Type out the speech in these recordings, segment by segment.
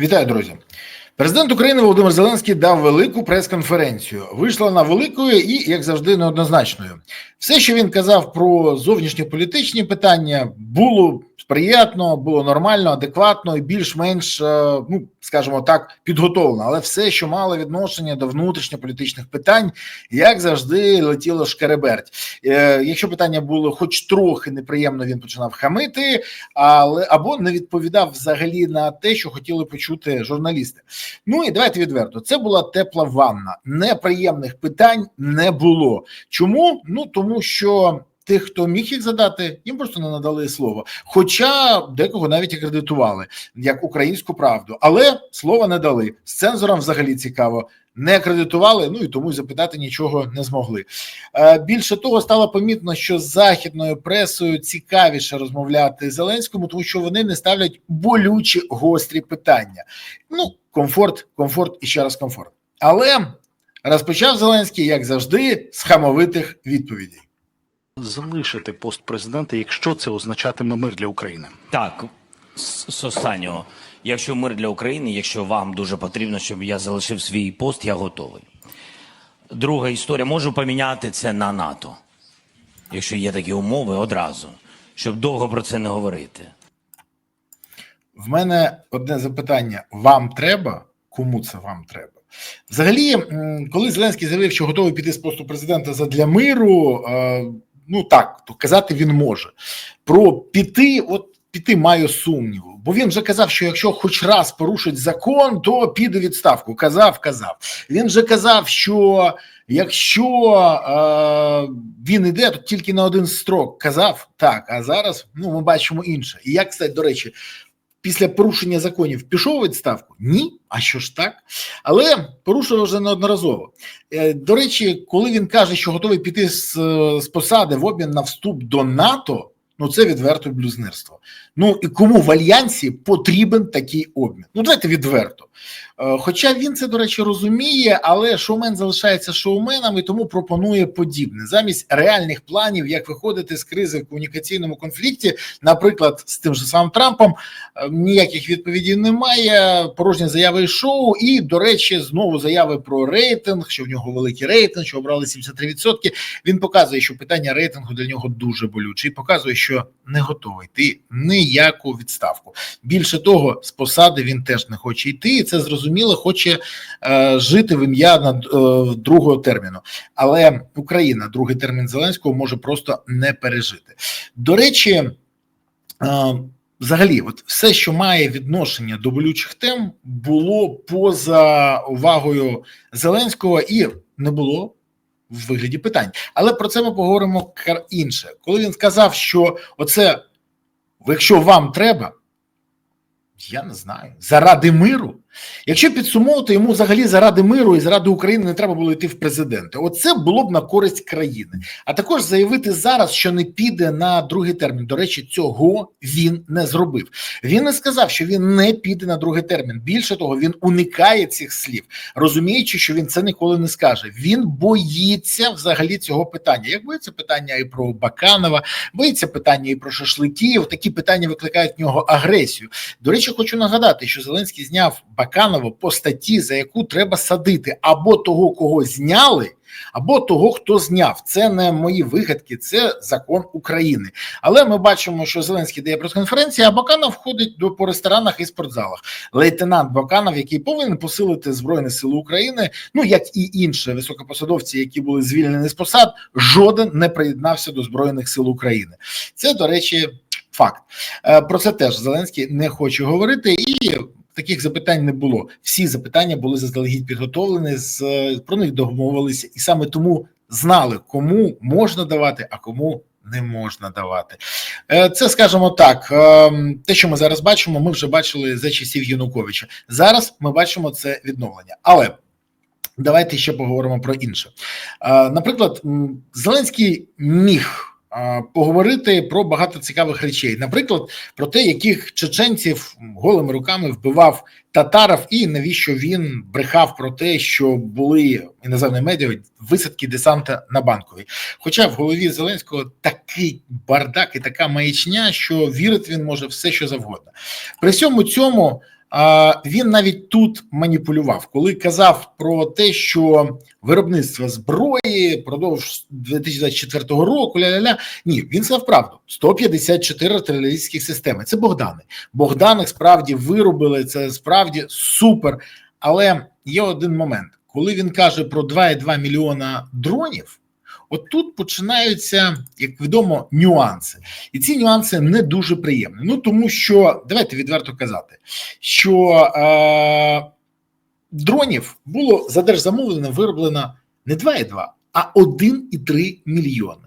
Вітаю, друзі. Президент України Володимир Зеленський дав велику прес-конференцію. Вийшла вона великою і, як завжди, неоднозначною. Все, що він казав про зовнішньополітичні питання, було приємно, було нормально, адекватно і більш-менш, е, ну скажімо так, підготовлено. Але все, що мало відношення до внутрішньополітичних питань, як завжди, летіло шкереберть. Е, Якщо питання було хоч трохи неприємно, він починав хамити, але або не відповідав взагалі на те, що хотіли почути журналісти. Ну і давайте відверто. Це була тепла ванна. Неприємних питань не було. Чому? Ну тому що. Тих, хто міг їх задати, їм просто не надали слово. Хоча декого навіть акредитували як українську правду, але слова не дали. З цензором взагалі цікаво. Не акредитували, ну і тому запитати нічого не змогли. Е, Більше того, стало помітно, що з західною пресою цікавіше розмовляти Зеленському, тому що вони не ставлять болючі гострі питання. Ну, комфорт, комфорт і ще раз комфорт. Але розпочав Зеленський, як завжди, з хамовитих відповідей. залишити пост президента, якщо це означатиме мир для України. Так, з останнього. Якщо мир для України, якщо вам дуже потрібно, щоб я залишив свій пост, я готовий. Друга історія, можу поміняти це на НАТО, якщо є такі умови одразу, щоб довго про це не говорити. В мене одне запитання: вам треба? Кому це вам треба? Взагалі, коли Зеленський заявив, що готовий піти з посту президента задля миру, е, ну так, то казати він може. Про піти, от піти маю сумніву, бо він вже казав, що якщо хоч раз порушить закон, то піде відставку. Казав, казав. Він вже казав, що якщо е, він іде, то тільки на один строк. Казав так, а зараз ну ми бачимо інше. І як кстати, до речі, після порушення законів пішов відставку? Ні. А що ж так? Але порушував вже неодноразово. Е, До речі, коли він каже, що готовий піти з, з посади в обмін на вступ до НАТО, ну це відверто блюзнирство. Ну і кому в альянсі потрібен такий обмін? Ну давайте відверто. Е, Хоча він це, до речі, розуміє, але шоумен залишається шоуменом і тому пропонує подібне замість реальних планів, як виходити з кризи в комунікаційному конфлікті, наприклад, з тим же самим Трампом, е, ніяких відповідей немає. Порожні заяви шоу. І, до речі, знову заяви про рейтинг, що в нього великий рейтинг, що обрали 73%. Він показує, що питання рейтингу для нього дуже болюче, і показує, що не готовий йти ніяку відставку. Більше того, з посади він теж не хоче йти, і це зрозуміло, хоче е, жити в ім'я над е, другого терміну. Але Україна другий термін Зеленського може просто не пережити. До речі. Е, Взагалі, от все, що має відношення до болючих тем, було поза увагою Зеленського і не було в вигляді питань. Але про це ми поговоримо інше. Коли він сказав, що оце, якщо вам треба, я не знаю, заради миру. Якщо підсумовувати, йому взагалі заради миру і заради України не треба було йти в президенти. Оце було б на користь країни. А також заявити зараз, що не піде на другий термін. До речі, цього він не зробив. Він не сказав, що він не піде на другий термін. Більше того, він уникає цих слів, розуміючи, що він це ніколи не скаже. Він боїться взагалі цього питання. Як боїться питання і про Баканова, боїться питання і про шашликів. Такі питання викликають в нього агресію. До речі, хочу нагадати, що Зеленський зняв Баканова по статті, за яку треба садити або того, кого зняли, або того, хто зняв. Це не мої вигадки, це закон України. Але ми бачимо, що Зеленський дає прес-конференції, а Баканов ходить до по ресторанах і спортзалах. Лейтенант Баканов, який повинен посилити Збройні Сили України, ну як і інші високопосадовці, які були звільнені з посад, жоден не приєднався до Збройних сил України. Це, до речі, факт. Е, Про це теж Зеленський не хоче говорити і. Таких запитань не було. Всі запитання були заздалегідь підготовлені, з про них домовилися, і саме тому знали, кому можна давати, а кому не можна давати. Е, Це скажімо так. е, Те, що ми зараз бачимо, ми вже бачили за часів Януковича. Зараз ми бачимо це відновлення, але. Давайте ще поговоримо про інше. Е, Наприклад, Зеленський міг поговорити про багато цікавих речей. Наприклад, про те, яких чеченців голими руками вбивав татаров, і навіщо він брехав про те, що були іноземні медіа висадки десанта на банковій. Хоча в голові Зеленського такий бардак і така маячня, що вірити він може все, що завгодно. При всьому цьому Він навіть тут маніпулював, коли казав про те, що виробництво зброї продовж 2024 року ля-ля-ля. Ні, він сказав правду: 154 артилерійських системи. Це Богдани. Богдани справді виробили це справді супер. Але є один момент, коли він каже про 2,2 мільйона дронів. От тут починаються, як відомо, нюанси, і ці нюанси не дуже приємні. Ну тому що давайте відверто казати, що е, дронів було за держзамовлення вироблено не 2,2, а 1,3 мільйони.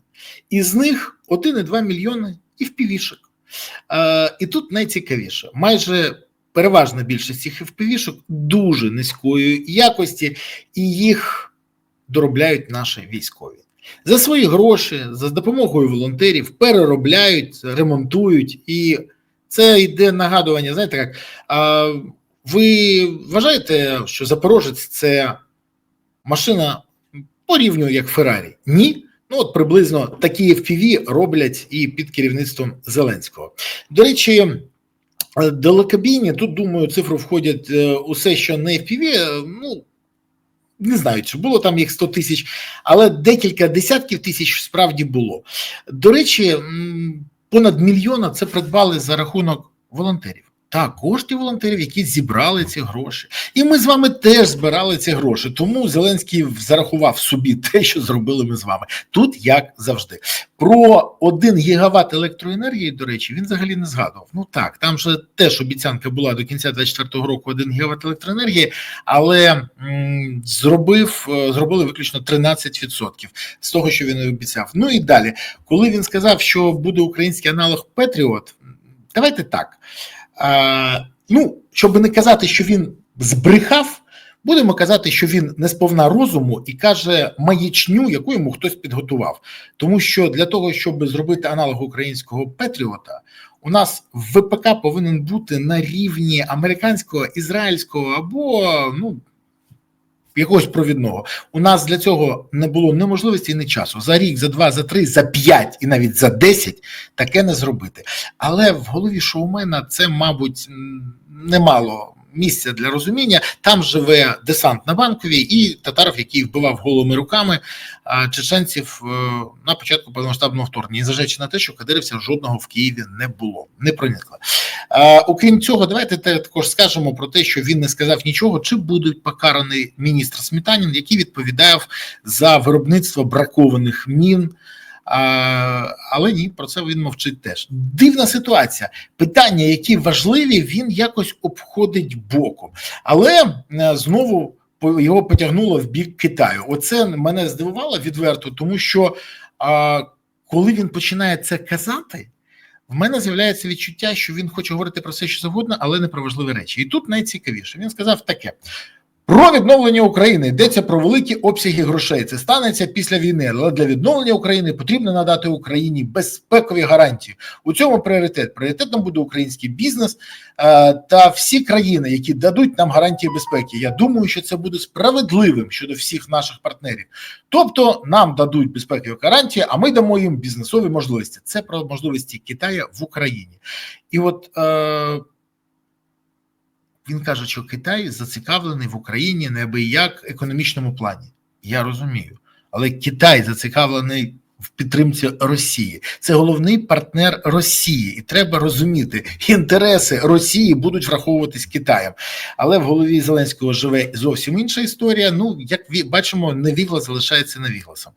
Із них 1,2 мільйони і впівішок. Е, і тут найцікавіше, майже переважна більшість цих впівішок дуже низької якості, і їх доробляють наші військові. За свої гроші, за допомогою волонтерів переробляють, ремонтують, і це йде нагадування. Знаєте, як а, ви вважаєте, що Запорожець це машина по рівню як Феррарі? Ні. Ну, от приблизно такі FPV роблять і під керівництвом Зеленського. До речі, далекобійні, тут думаю, цифру входять е, усе, що не FPV, е, ну не знаю, чи було там їх 100 тисяч, але декілька десятків тисяч справді було. До речі, понад мільйона це придбали за рахунок волонтерів. Так, коштів волонтерів, які зібрали ці гроші, і ми з вами теж збирали ці гроші. Тому Зеленський зарахував собі те, що зробили ми з вами. Тут як завжди. Про 1 гігават електроенергії, до речі, він взагалі не згадував. Ну так, там же теж обіцянка була до кінця 2024 року 1 гігават електроенергії, але м, зробив е, зробили виключно 13% з того, що він обіцяв. Ну і далі, коли він сказав, що буде український аналог Петріот, давайте так. Ну, щоб не казати, що він збрехав, будемо казати, що він не сповна розуму і каже маячню, яку йому хтось підготував. Тому що для того, щоб зробити аналог українського Петріота, у нас ВПК повинен бути на рівні американського, ізраїльського або ну. Якогось провідного у нас для цього не було ні можливості, ні часу. За рік, за два, за три, за п'ять і навіть за десять таке не зробити. Але в голові шоумена це, мабуть, немало місця для розуміння. Там живе десант на банковій і татаров, який вбивав голими руками чеченців е, на початку повномасштабного вторгнення, незважаючи на те, що кадирівця жодного в Києві не було, не проникло. Окрім цього, давайте те- також скажемо про те, що він не сказав нічого, чи будуть покараний міністр Сметанін, який відповідав за виробництво бракованих мін. Але ні, про це він мовчить теж. Дивна ситуація. Питання, які важливі, він якось обходить боком. Але е, знову його потягнуло в бік Китаю. Оце мене здивувало відверто, тому що коли він починає це казати. В мене з'являється відчуття, що він хоче говорити про все, що завгодно, але не про важливі речі. І тут найцікавіше. Він сказав таке: про відновлення України йдеться про великі обсяги грошей. Це станеться після війни. Але для відновлення України потрібно надати Україні безпекові гарантії. У цьому пріоритет. Пріоритетом буде український бізнес е, та всі країни, які дадуть нам гарантії безпеки. Я думаю, що це буде справедливим щодо всіх наших партнерів. Тобто нам дадуть безпекові гарантії, а ми дамо їм бізнесові можливості. Це про можливості Китаю в Україні. І от е, він каже, що Китай зацікавлений в Україні неабияк економічному плані. Я розумію, але Китай зацікавлений в підтримці Росії. Це головний партнер Росії, і треба розуміти, інтереси Росії будуть враховуватись Китаєм. Але в голові Зеленського живе зовсім інша історія. Ну, як бачимо, невіглас залишається невігласом.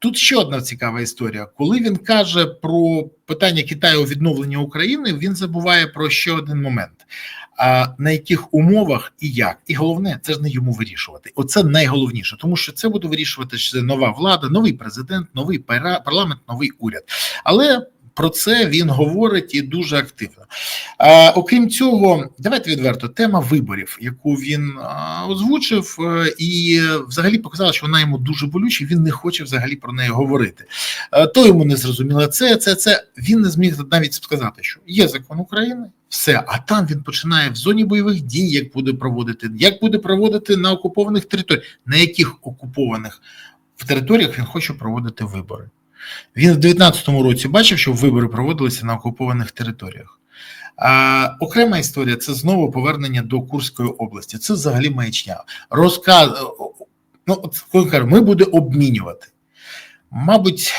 Тут ще одна цікава історія. Коли він каже про питання Китаю відновлення України, він забуває про ще один момент: а на яких умовах і як, і головне, це ж не йому вирішувати. Оце найголовніше, тому що це буде вирішувати нова влада, новий президент, новий парламент, новий уряд. Але про це він говорить і дуже активно. А, окрім цього, давайте відверто, тема виборів, яку він озвучив, е, і взагалі показала, що вона йому дуже болюча. Він не хоче взагалі про неї говорити. Е, То йому не зрозуміло це, це, це. Він не зміг навіть сказати, що є закон України. Все, а там він починає в зоні бойових дій, як буде проводити, як буде проводити на окупованих територіях, на яких окупованих в територіях він хоче проводити вибори. Він в 19-му році бачив, що вибори проводилися на окупованих територіях. А, окрема історія це знову повернення до Курської області. Це взагалі маячня. Розказ ну, от ми будемо обмінювати. Мабуть,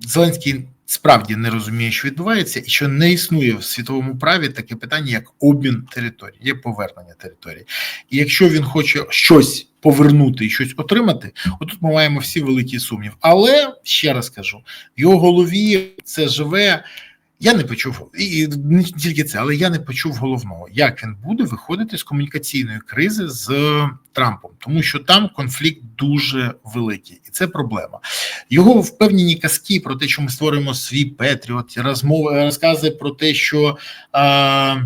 Зеленський справді не розуміє, що відбувається, і що не існує в світовому праві таке питання, як обмін територій, є повернення території. І якщо він хоче щось повернути і щось отримати, отут ми маємо всі великі сумнів. Але ще раз кажу: в його голові це живе. Я не почув і не тільки це, але я не почув головного, як він буде виходити з комунікаційної кризи з Трампом, тому що там конфлікт дуже великий, і це проблема. Його впевнені казки про те, що ми створимо свій Петріот, розмови розкази про те, що а,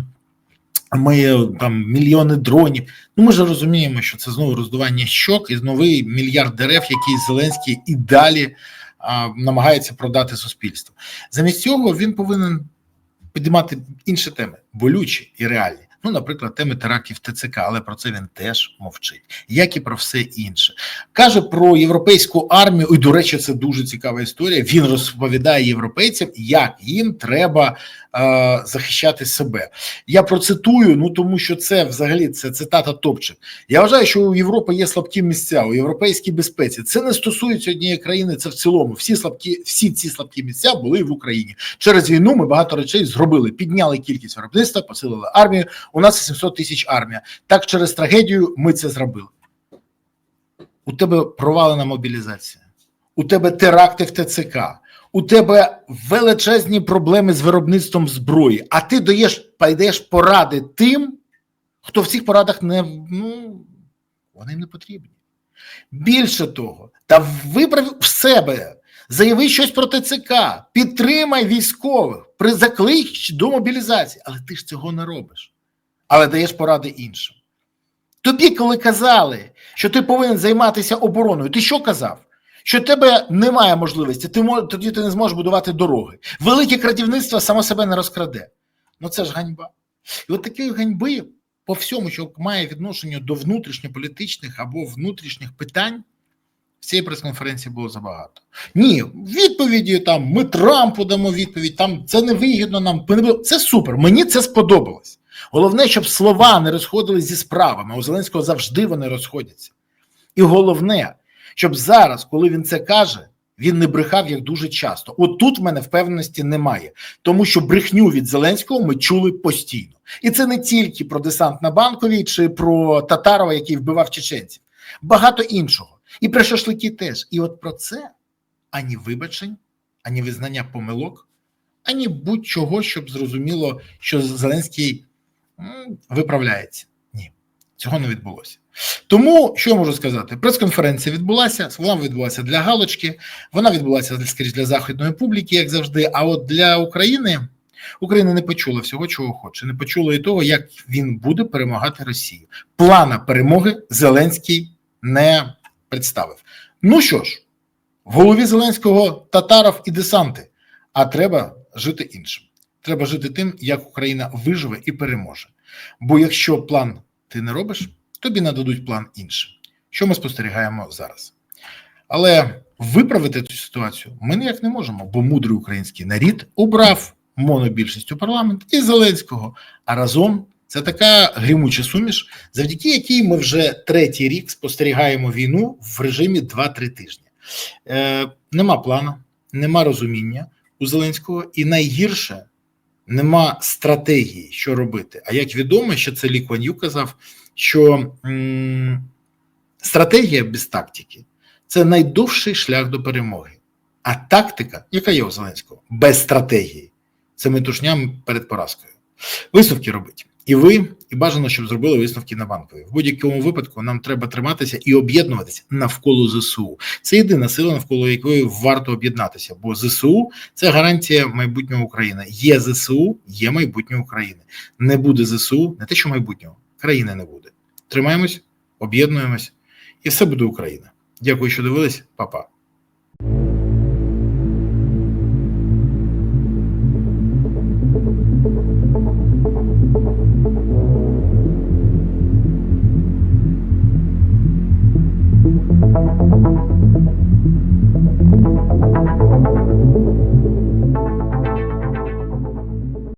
ми там мільйони дронів. Ну ми ж розуміємо, що це знову роздування щок і новий мільярд дерев, який Зеленський і далі намагається продати суспільству. Замість цього він повинен підіймати інші теми, болючі і реальні. Ну, наприклад, теми терактів ТЦК, але про це він теж мовчить, як і про все інше. Каже про європейську армію. І, до речі, це дуже цікава історія. Він розповідає європейцям, як їм треба е, захищати себе. Я процитую, ну тому що це взагалі це цитата топчик. Я вважаю, що у Європи є слабкі місця у європейській безпеці. Це не стосується однієї країни, це в цілому. Всі слабкі, всі ці слабкі місця були в Україні. Через війну ми багато речей зробили. Підняли кількість виробництва, посилили армію. У нас 700 тисяч армія. Так через трагедію ми це зробили. У тебе провалена мобілізація, у тебе теракти в ТЦК, у тебе величезні проблеми з виробництвом зброї, а ти даєш, даєш поради тим, хто в цих порадах не ну, вони не потрібні. Більше того, та виправ в себе, заяви щось про ТЦК, підтримай військових, заклич до мобілізації, але ти ж цього не робиш, але даєш поради іншим. Тобі, коли казали, що ти повинен займатися обороною, ти що казав? Що тебе немає можливості, ти тоді ти не зможеш будувати дороги. Велике крадівництво само себе не розкраде. Ну це ж ганьба. І от такої ганьби по всьому, що має відношення до внутрішньополітичних або внутрішніх питань, в цій прес-конференції було забагато. Ні, відповіді там ми Трампу дамо відповідь, там це не вигідно нам. Це супер. Мені це сподобалось. Головне, щоб слова не розходились зі справами. У Зеленського завжди вони розходяться. І головне, щоб зараз, коли він це каже, він не брехав як дуже часто. От тут в мене впевненості немає, тому що брехню від Зеленського ми чули постійно. І це не тільки про десант на банковій чи про Татарова, який вбивав чеченців, багато іншого. І про шашлики теж. І от про це ані вибачень, ані визнання помилок, ані будь-чого, щоб зрозуміло, що Зеленський виправляється. Ні, цього не відбулося. Тому що я можу сказати? Прес-конференція відбулася, вона відбулася для галочки, вона відбулася скоріш для західної публіки, як завжди. А от для України Україна не почула всього, чого хоче, не почула і того, як він буде перемагати Росію. Плана перемоги Зеленський не представив. Ну що ж, в голові Зеленського татаров і десанти, а треба жити іншим. Треба жити тим, як Україна виживе і переможе. Бо якщо план ти не робиш, тобі нададуть план іншим, що ми спостерігаємо зараз. Але виправити цю ситуацію ми ніяк не можемо, бо мудрий український нарід обрав монобільшість у парламент і Зеленського. А разом це така грімуча суміш, завдяки якій ми вже третій рік спостерігаємо війну в режимі 2-3 тижні. Е, Нема плану, нема розуміння у Зеленського, і найгірше нема стратегії, що робити. А як відомо, що це Лі Кван Ю казав, що стратегія без тактики це найдовший шлях до перемоги. А тактика, яка є у Зеленського, без стратегії, це метушня перед поразкою. Висновки робить. І ви, і бажано, щоб зробили висновки на банкові. В будь-якому випадку нам треба триматися і об'єднуватися навколо ЗСУ. Це єдина сила, навколо якої варто об'єднатися. Бо ЗСУ це гарантія майбутнього України. Є ЗСУ, є майбутнє України. Не буде ЗСУ, не те, що майбутнього країни не буде. Тримаємось, об'єднуємось, і все буде Україна. Дякую, що дивились, Па-па.